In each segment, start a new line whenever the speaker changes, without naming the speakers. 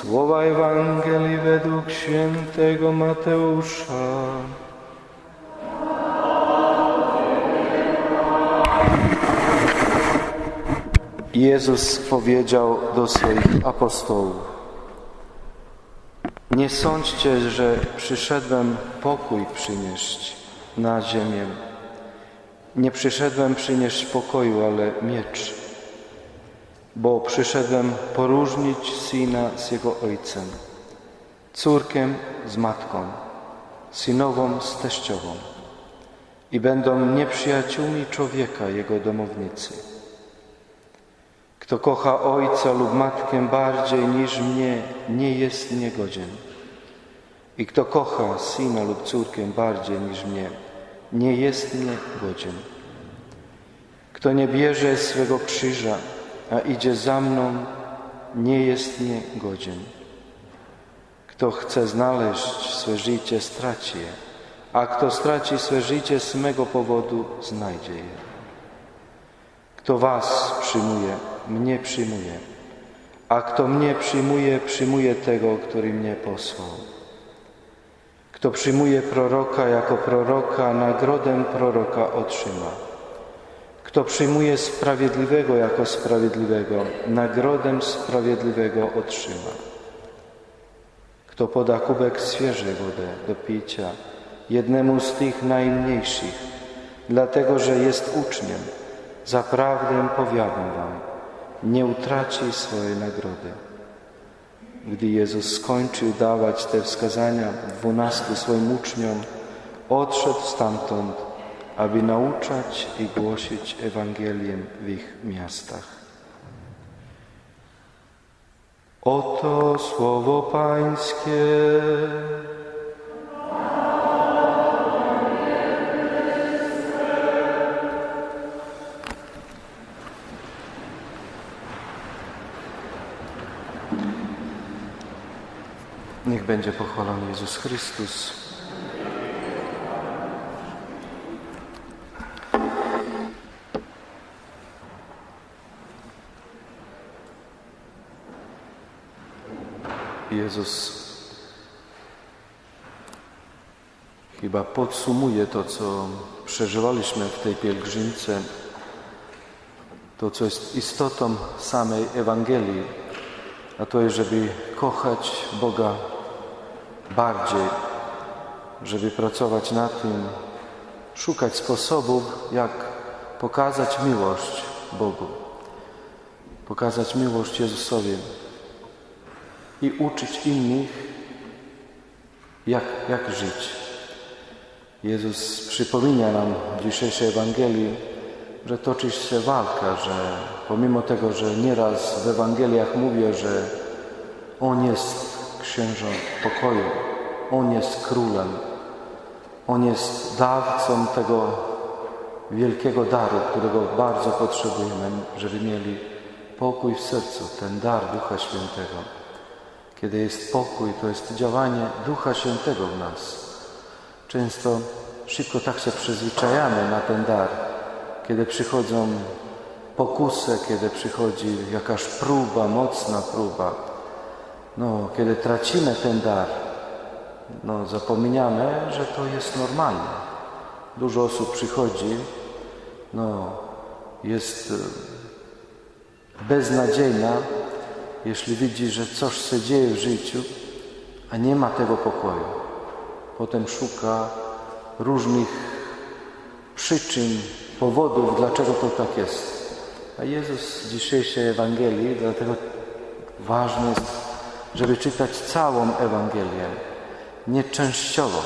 Słowa Ewangelii według świętego Mateusza. Jezus powiedział do swoich apostołów: Nie sądźcie, że przyszedłem pokój przynieść na ziemię. Nie przyszedłem przynieść pokoju, ale miecz bo przyszedłem poróżnić syna z jego ojcem, córkę z matką, synową z teściową i będą nieprzyjaciółmi człowieka jego domownicy. Kto kocha ojca lub matkę bardziej niż mnie, nie jest niegodzien. I kto kocha syna lub córkę bardziej niż mnie, nie jest mnie godzien. Kto nie bierze swego krzyża, a idzie za mną, nie jest mnie godzien. Kto chce znaleźć swe życie, straci je, a kto straci swe życie z mego powodu, znajdzie je. Kto was przyjmuje, mnie przyjmuje, a kto mnie przyjmuje, przyjmuje tego, który mnie posłał. Kto przyjmuje proroka jako proroka, nagrodę proroka otrzyma. Kto przyjmuje sprawiedliwego jako sprawiedliwego, nagrodę sprawiedliwego otrzyma. Kto poda kubek świeżej wody do picia jednemu z tych najmniejszych, dlatego że jest uczniem, zaprawdę powiadam wam, nie utraci swojej nagrody. Gdy Jezus skończył dawać te wskazania dwunastu swoim uczniom, odszedł stamtąd aby nauczać i głosić Ewangelię w ich miastach. Oto słowo Pańskie. Niech będzie pochwalony Jezus Chrystus. Jezus chyba podsumuje to, co przeżywaliśmy w tej pielgrzymce, to, co jest istotą samej Ewangelii, a to jest, żeby kochać Boga bardziej, żeby pracować nad tym, szukać sposobów, jak pokazać miłość Bogu, pokazać miłość Jezusowi i uczyć innych, jak, jak żyć. Jezus przypomina nam w dzisiejszej Ewangelii, że toczy się walka, że pomimo tego, że nieraz w Ewangeliach mówię, że On jest księżą pokoju, On jest królem, On jest dawcą tego wielkiego daru, którego bardzo potrzebujemy, żeby mieli pokój w sercu, ten dar Ducha Świętego. Kiedy jest pokój, to jest działanie Ducha Świętego w nas. Często szybko tak się przyzwyczajamy na ten dar. Kiedy przychodzą pokusy, kiedy przychodzi jakaś próba, mocna próba, no, kiedy tracimy ten dar, no, zapominamy, że to jest normalne. Dużo osób przychodzi, no, jest e, beznadziejna, jeśli widzi, że coś się dzieje w życiu, a nie ma tego pokoju. Potem szuka różnych przyczyn, powodów, dlaczego to tak jest. A Jezus w dzisiejszej Ewangelii, dlatego ważne jest, żeby czytać całą Ewangelię, nie częściowo.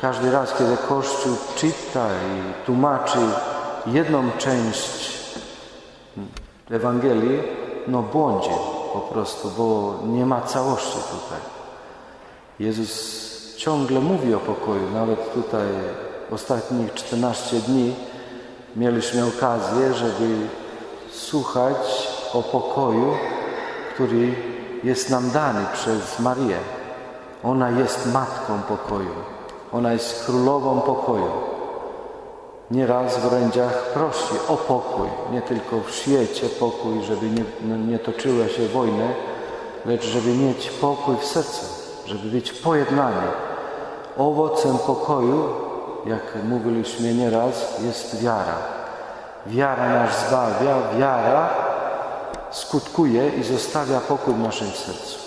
Każdy raz, kiedy Kościół czyta i tłumaczy jedną część Ewangelii, no błądzi po prostu, bo nie ma całości tutaj. Jezus ciągle mówi o pokoju, nawet tutaj ostatnich 14 dni mieliśmy okazję, żeby słuchać o pokoju, który jest nam dany przez Marię. Ona jest matką pokoju, ona jest królową pokoju. Nieraz w orędziach prosi o pokój, nie tylko w świecie pokój, żeby nie, no, nie toczyły się wojny, lecz żeby mieć pokój w sercu, żeby być pojednani. Owocem pokoju, jak mówiliśmy nieraz, jest wiara. Wiara nas zbawia, wiara skutkuje i zostawia pokój w naszym sercu.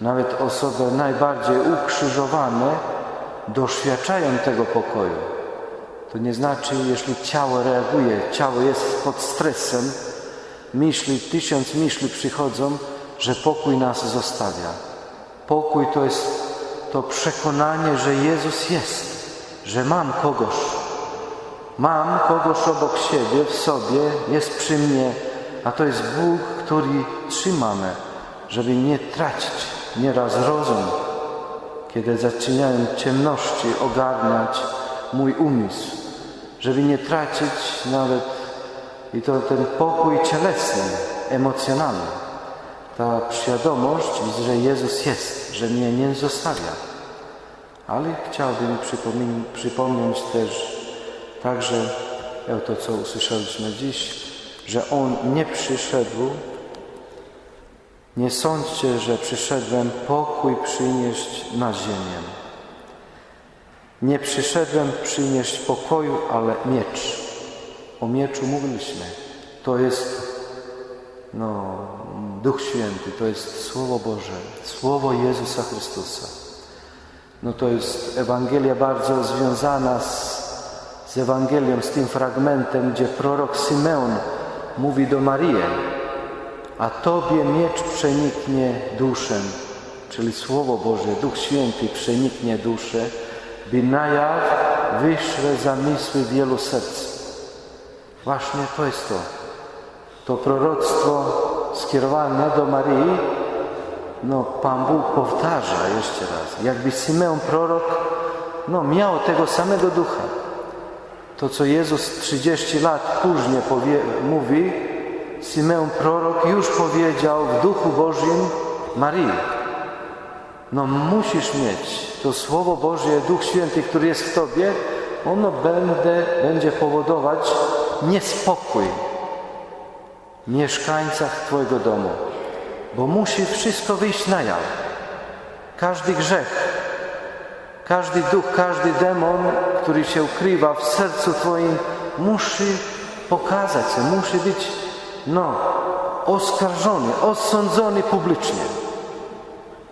Nawet osoby najbardziej ukrzyżowane doświadczają tego pokoju. To nie znaczy, jeśli ciało reaguje, ciało jest pod stresem, myśli, tysiąc myśli przychodzą, że pokój nas zostawia. Pokój to jest to przekonanie, że Jezus jest, że mam kogoś, mam kogoś obok siebie, w sobie, jest przy mnie, a to jest Bóg, który trzymamy, żeby nie tracić nieraz rozum, kiedy zaczynają ciemności ogarniać mój umysł, żeby nie tracić nawet i to ten pokój cielesny, emocjonalny. Ta świadomość, że Jezus jest, że mnie nie zostawia. Ale chciałbym przypomnieć, też także to, co usłyszeliśmy dziś, że On nie przyszedł, nie sądźcie, że przyszedłem pokój przynieść na ziemię. Nie przyszedłem przynieść pokoju, ale miecz. O mieczu mówiliśmy. To jest no, Duch Święty, to jest Słowo Boże, Słowo Jezusa Chrystusa. No to jest Ewangelia bardzo związana z, z Ewangelią, z tym fragmentem, gdzie prorok Symeon mówi do Marii, a Tobie miecz przeniknie duszę, czyli Słowo Boże, Duch Święty przeniknie duszę, by na jaw wyszły zamysły wielu serc. Właśnie to jest to. To proroctwo skierowane do Marii, no Pan Bóg powtarza jeszcze raz. Jakby Symeon prorok, no miał tego samego ducha. To, co Jezus 30 lat później powie, mówi, Symeon prorok już powiedział w Duchu Bożym Marii. No musisz mieć to Słowo Boże, Duch Święty, który jest w Tobie, ono będzie, będzie powodować niespokój mieszkańcach Twojego domu, bo musi wszystko wyjść na jaw. Każdy grzech, każdy duch, każdy demon, który się ukrywa w sercu Twoim, musi pokazać się, musi być no, oskarżony, osądzony publicznie.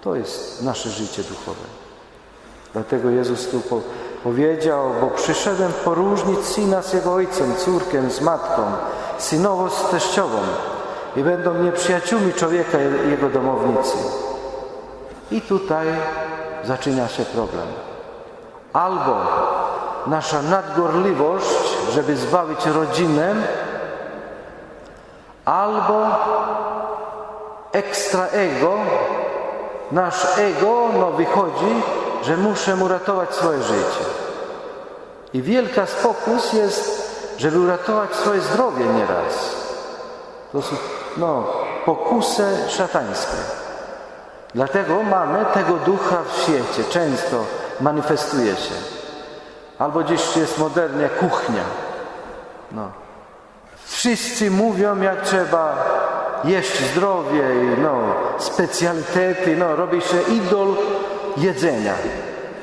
To jest nasze życie duchowe. Dlatego Jezus tu po, powiedział, bo przyszedłem poróżnić syna z jego ojcem, córkę z matką, synowo z teściową i będą nieprzyjaciółmi człowieka jego domownicy. I tutaj zaczyna się problem. Albo nasza nadgorliwość, żeby zbawić rodzinę, albo ekstra ego, nasz ego no, wychodzi, że muszę uratować swoje życie. I wielka spokus jest, żeby uratować swoje zdrowie nieraz. To są no, pokusy szatańskie. Dlatego mamy tego ducha w świecie, często manifestuje się. Albo dziś jest modernie kuchnia. No. Wszyscy mówią, jak trzeba jeść zdrowie, no, specjalitety, no, robi się idol jedzenia.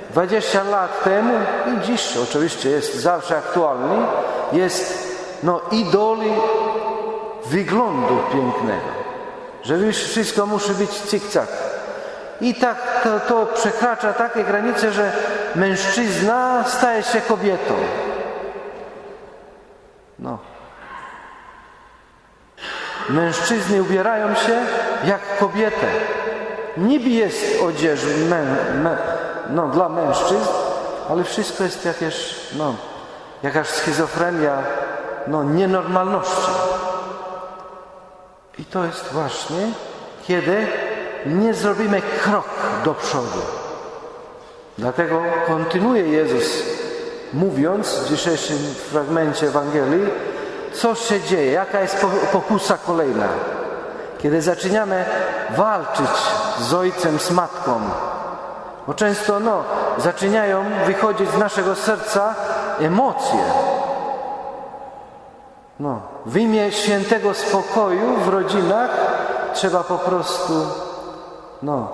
20 lat temu i dziś oczywiście jest zawsze aktualny, jest no, idoli wyglądu pięknego. Że wszystko musi być cyk-cak. I tak to, to przekracza takie granice, że mężczyzna staje się kobietą. No. Mężczyzny ubierają się jak kobietę. Niby jest odzież mę, mę, no, dla mężczyzn, ale wszystko jest jakieś, no, jakaś schizofrenia, no, nienormalności. I to jest właśnie, kiedy nie zrobimy krok do przodu. Dlatego kontynuuje Jezus, mówiąc w dzisiejszym fragmencie Ewangelii, co się dzieje, jaka jest pokusa kolejna. Kiedy zaczynamy walczyć z ojcem, z matką, bo często no, zaczynają wychodzić z naszego serca emocje. No, w imię świętego spokoju w rodzinach trzeba po prostu No,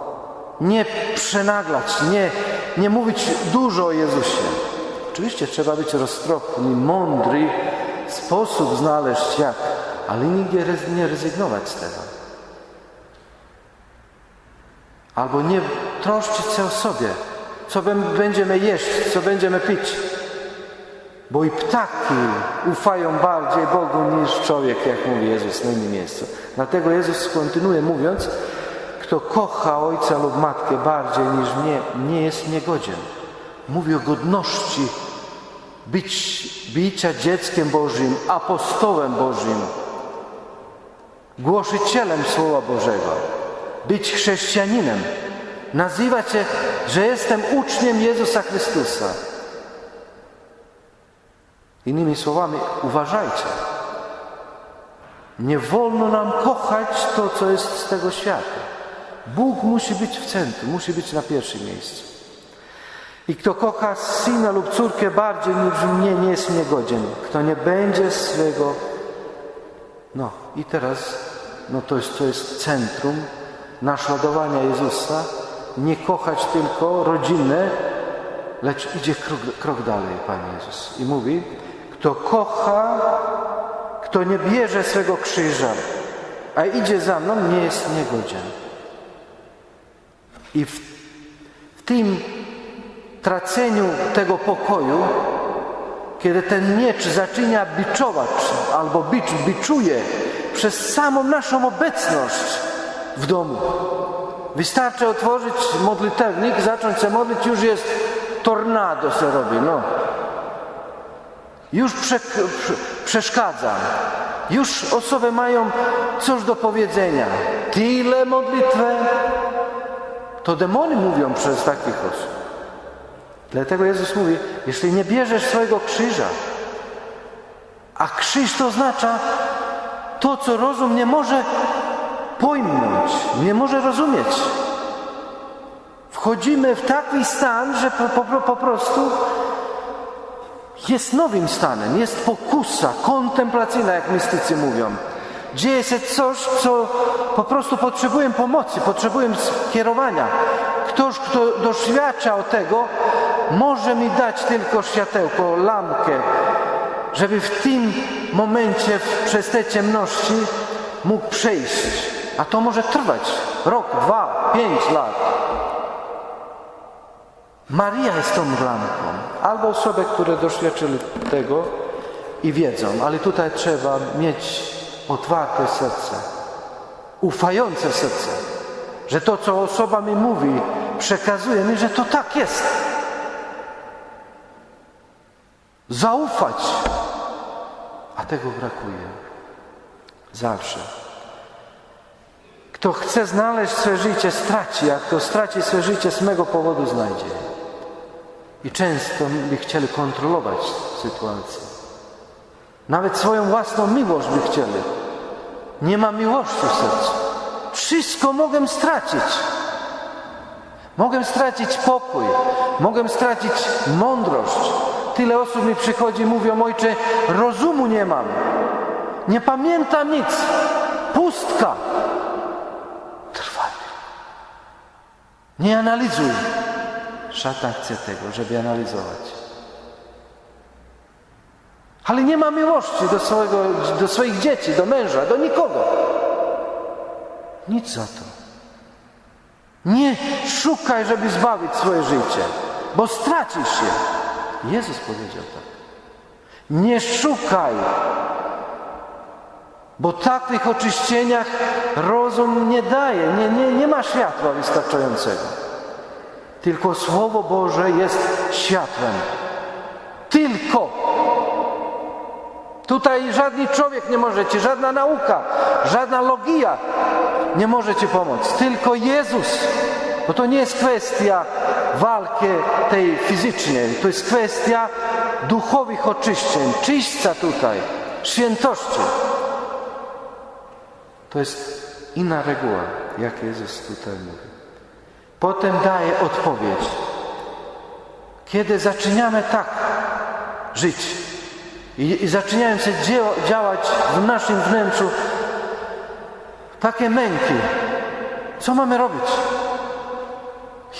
nie przenaglać, nie, nie mówić dużo o Jezusie. Oczywiście trzeba być roztropny, mądry, sposób znaleźć jak, ale nigdy nie rezygnować z tego. Albo nie troszczyć się o sobie, co bę- będziemy jeść, co będziemy pić. Bo i ptaki ufają bardziej Bogu niż człowiek, jak mówi Jezus na innym miejscu. Dlatego Jezus kontynuuje mówiąc, kto kocha ojca lub matkę bardziej niż mnie, nie jest mnie godzien. Mówi o godności być, bycia dzieckiem Bożym, apostołem Bożym, głosicielem Słowa Bożego, być chrześcijaninem, nazywać się, że jestem uczniem Jezusa Chrystusa. Innymi słowami, uważajcie. Nie wolno nam kochać to, co jest z tego świata. Bóg musi być w centrum, musi być na pierwszym miejscu. I kto kocha syna lub córkę bardziej niż mnie, nie jest mnie godzien. Kto nie będzie swego. No i teraz, no to jest, to jest centrum naśladowania Jezusa. Nie kochać tylko rodzinę, lecz idzie krok, krok dalej, Panie Jezus. I mówi, kto kocha, kto nie bierze swego krzyża, a idzie za mną, nie jest niegodzien. I w, w tym traceniu tego pokoju, kiedy ten miecz zaczyna biczować albo bicz biczuje przez samą naszą obecność w domu. Wystarczy otworzyć modlitewnik, zacząć się modlić, już jest tornado się robi, no. Już prze, przeszkadza. Już osoby mają coś do powiedzenia. Tyle modlitwę. To demony mówią przez takich osób. Dlatego Jezus mówi, jeśli nie bierzesz swojego krzyża, a krzyż to oznacza to, co rozum nie może pojmnąć, nie może rozumieć. Wchodzimy w taki stan, że po, po, po prostu jest nowym stanem, jest pokusa kontemplacyjna, jak mistycy mówią. Dzieje się coś, co po prostu potrzebuję pomocy, potrzebuję skierowania. Ktoś, kto doświadczał tego, może mi dać tylko światełko, lampkę, żeby w tym momencie, przez te ciemności mógł przejść. A to może trwać rok, dwa, pięć lat. Maria jest tą lampką, albo osoby, które doświadczyli tego i wiedzą, ale tutaj trzeba mieć otwarte serce, ufające serce, że to, co osoba mi mówi, przekazuje mi, że to tak jest. Zaufać, a tego brakuje zawsze. Kto chce znaleźć swoje życie, straci, a kto straci swoje życie, z mego powodu znajdzie. I często by chcieli kontrolować sytuację. Nawet swoją własną miłość by chcieli. Nie ma miłości w sercu. Wszystko mogę stracić. Mogę stracić pokój, mogę stracić mądrość. Tyle osób mi przychodzi i mówią, ojcze, rozumu nie mam. Nie pamiętam nic. Pustka. Nie analizuj. Szatan chce tego, żeby analizować. Ale nie ma miłości do, swojego, do swoich dzieci, do męża, do nikogo. Nic za to. Nie szukaj, żeby zbawić swoje życie, bo stracisz się. Jezus powiedział tak. Nie szukaj, bo takich oczyszczeniach rozum nie daje, nie, nie, nie ma światła wystarczającego. Tylko Słowo Boże jest światłem. Tylko. Tutaj żaden człowiek nie może ci, żadna nauka, żadna logia nie może ci pomóc. Tylko Jezus. Bo to nie jest kwestia walki tej fizycznej, to jest kwestia duchowych oczyszczeń, czyśćca tutaj, świętości. To jest inna reguła, jak Jezus tutaj mówi. Potem daje odpowiedź. Kiedy zaczynamy tak żyć i, i zaczynają się działać w naszym wnętrzu takie męki, Co mamy robić?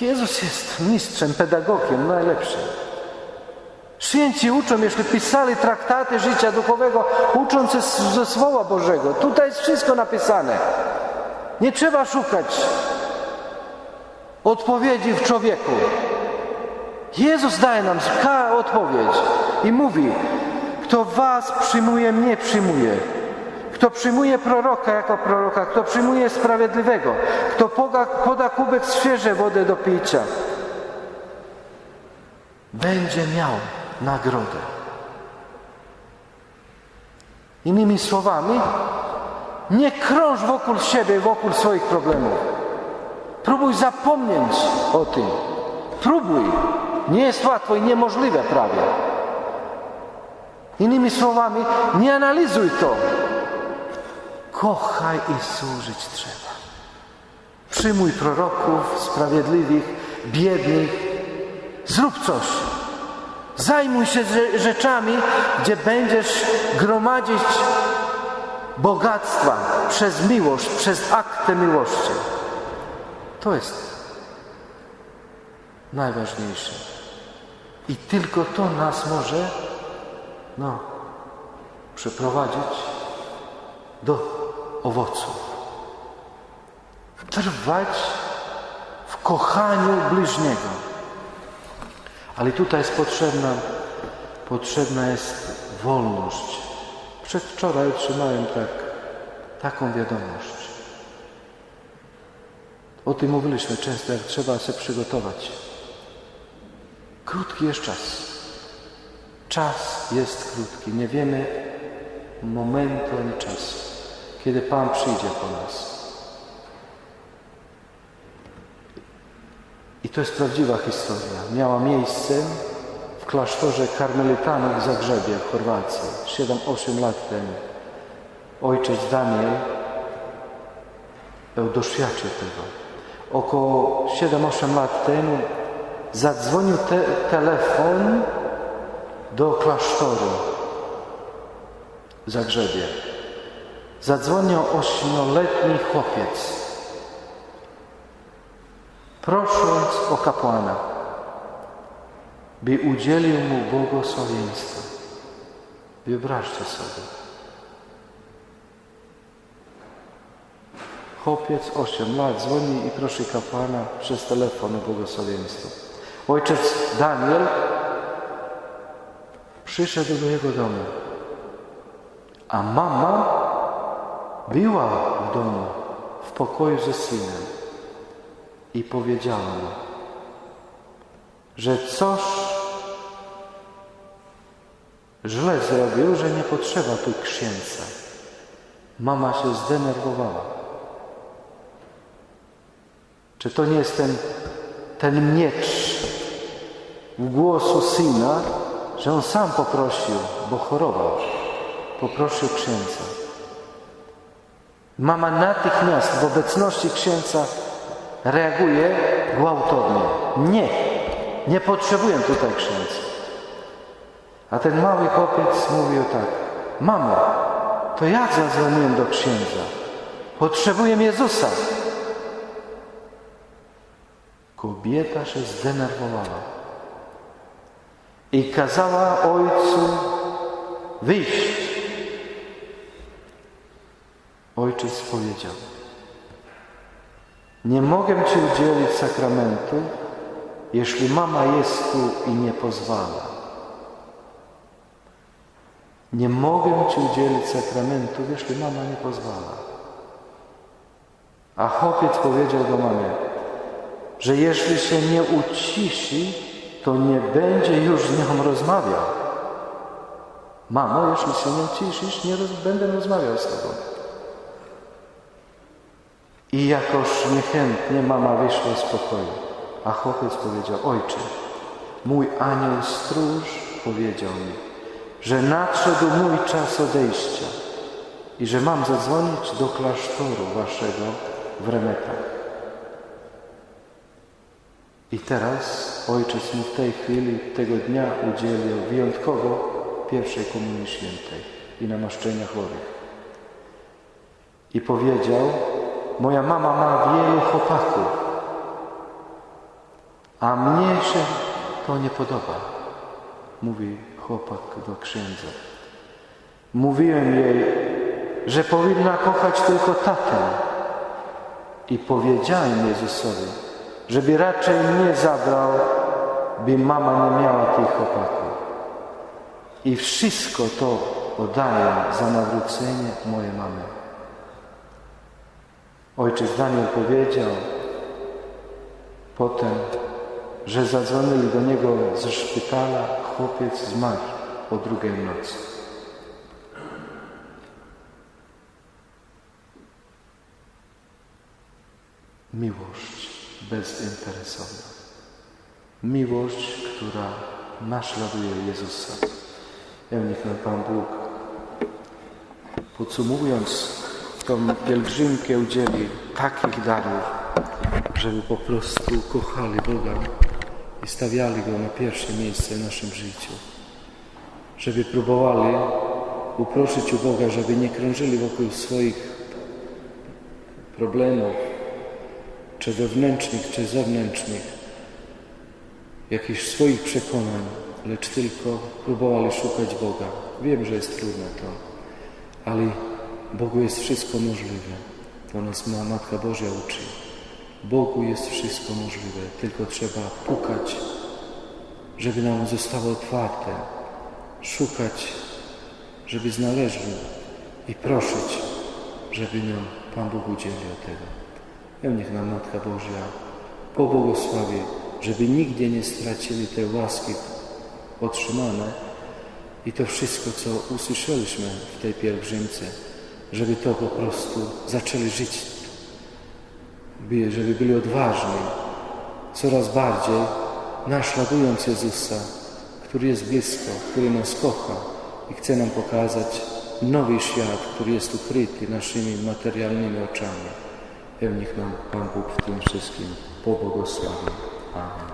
Jezus jest mistrzem, pedagogiem, najlepszym. Święci uczą, jeśli pisali traktaty życia duchowego, ucząc ze Słowa Bożego. Tutaj jest wszystko napisane. Nie trzeba szukać odpowiedzi w człowieku. Jezus daje nam odpowiedź i mówi, kto was przyjmuje, mnie przyjmuje. Kto przyjmuje proroka jako proroka, kto przyjmuje sprawiedliwego, kto poda, poda kubek świeże wody do picia, będzie miał nagrodę. Innymi słowami, nie krąż wokół siebie, wokół swoich problemów. Próbuj zapomnieć o tym. Próbuj. Nie jest łatwo i niemożliwe prawie. Innymi słowami, nie analizuj to. Kochaj i służyć trzeba. Przyjmuj proroków, sprawiedliwych, biednych. Zrób coś. Zajmuj się rze- rzeczami, gdzie będziesz gromadzić bogactwa przez miłość, przez akty miłości. To jest najważniejsze. I tylko to nas może no, przyprowadzić do owoców. Trwać w kochaniu bliźniego. Ale tutaj jest potrzebna, potrzebna jest wolność. Przedwczoraj otrzymałem tak, taką wiadomość. O tym mówiliśmy często, jak trzeba się przygotować. Krótki jest czas. Czas jest krótki. Nie wiemy momentu ani czasu, kiedy Pan przyjdzie po nas. To jest prawdziwa historia. Miała miejsce w klasztorze karmelitanów w Zagrzebie, w Chorwacji, 7-8 lat temu. Ojciec Daniel doświadczył tego. Około 7-8 lat temu zadzwonił te telefon do klasztoru w Zagrzebie. Zadzwonił ośmioletni chłopiec, prosząc o kapłana, by udzielił mu błogosławieństwa. Wyobraźcie sobie. Chłopiec 8 lat dzwoni i prosi kapłana przez telefon o błogosławieństwo. Ojciec Daniel przyszedł do jego domu, a mama była w domu, w pokoju ze synem i powiedziała mu, że coś źle zrobił, że nie potrzeba tu księdza. Mama się zdenerwowała. Czy to nie jest ten, ten miecz w głosu syna, że on sam poprosił, bo chorował, poprosił księdza. Mama natychmiast w obecności księdza reaguje gwałtownie. Nie, nie potrzebuję tutaj księdza. A ten mały chłopiec mówił tak, mamo, to ja zadzwoniłem do księdza. Potrzebuję Jezusa. Kobieta się zdenerwowała i kazała ojcu wyjść. Ojciec powiedział: Nie mogę ci udzielić sakramentu, jeśli mama jest tu i nie pozwala. Nie mogę ci udzielić sakramentu, jeśli mama nie pozwala. A chłopiec powiedział do mamy, że jeśli się nie uciszy, to nie będzie już z nią rozmawiał. Mamo, jeśli się nie uciszysz, nie roz, będę rozmawiał z tobą. I jakoś niechętnie mama wyszła z pokoju, a chłopiec powiedział, ojcze, mój anioł stróż powiedział mi, że nadszedł mój czas odejścia i że mam zadzwonić do klasztoru waszego w Remetach. I teraz ojciec mi w tej chwili, tego dnia udzielił wyjątkowo pierwszej komunii świętej i namaszczenia chorych. I powiedział, moja mama ma wielu chłopaków, a mnie się to nie podoba, mówi chłopak do księdza. Mówiłem jej, że powinna kochać tylko tatę i powiedziałem Jezusowi, żeby raczej mnie zabrał, by mama nie miała tych chłopaków. I wszystko to oddaję za nawrócenie mojej mamy. Ojciec Daniel powiedział potem, że zadzwonili do niego ze szpitala, chłopiec zmarł o drugiej nocy. Miłość bezinteresowna. Miłość, która naśladuje Jezusa. Ja niech Pan Bóg, podsumowując tą pielgrzymkę, udzieli takich darów, żeby po prostu kochali Boga i stawiali Go na pierwsze miejsce w naszym życiu. Żeby próbowali uprosić u Boga, żeby nie krążyli wokół swoich problemów, czy wewnętrznych, czy zewnętrznych, jakichś swoich przekonań, lecz tylko próbowali szukać Boga. Wiem, że jest trudne to, ale Bogu jest wszystko możliwe. To nas ma Matka Boża uczy. Bogu jest wszystko możliwe, tylko trzeba pukać, żeby nam zostało otwarte, szukać, żeby znaleźli i prosić, żeby nam Pan Bóg udzielił tego. Ja niech nam Matka Boża pobłogosławi, żeby nigdy nie stracili tej łaski otrzymane i to wszystko, co usłyszeliśmy w tej pielgrzymce, żeby to po prostu zaczęli żyć, by- żeby byli odważni, coraz bardziej naśladując Jezusa, który jest blisko, który nas kocha i chce nam pokazać nowy świat, który jest ukryty naszymi materialnymi oczami. Niech nam Pan Bóg w tym wszystkim pobłogosławi. Amen.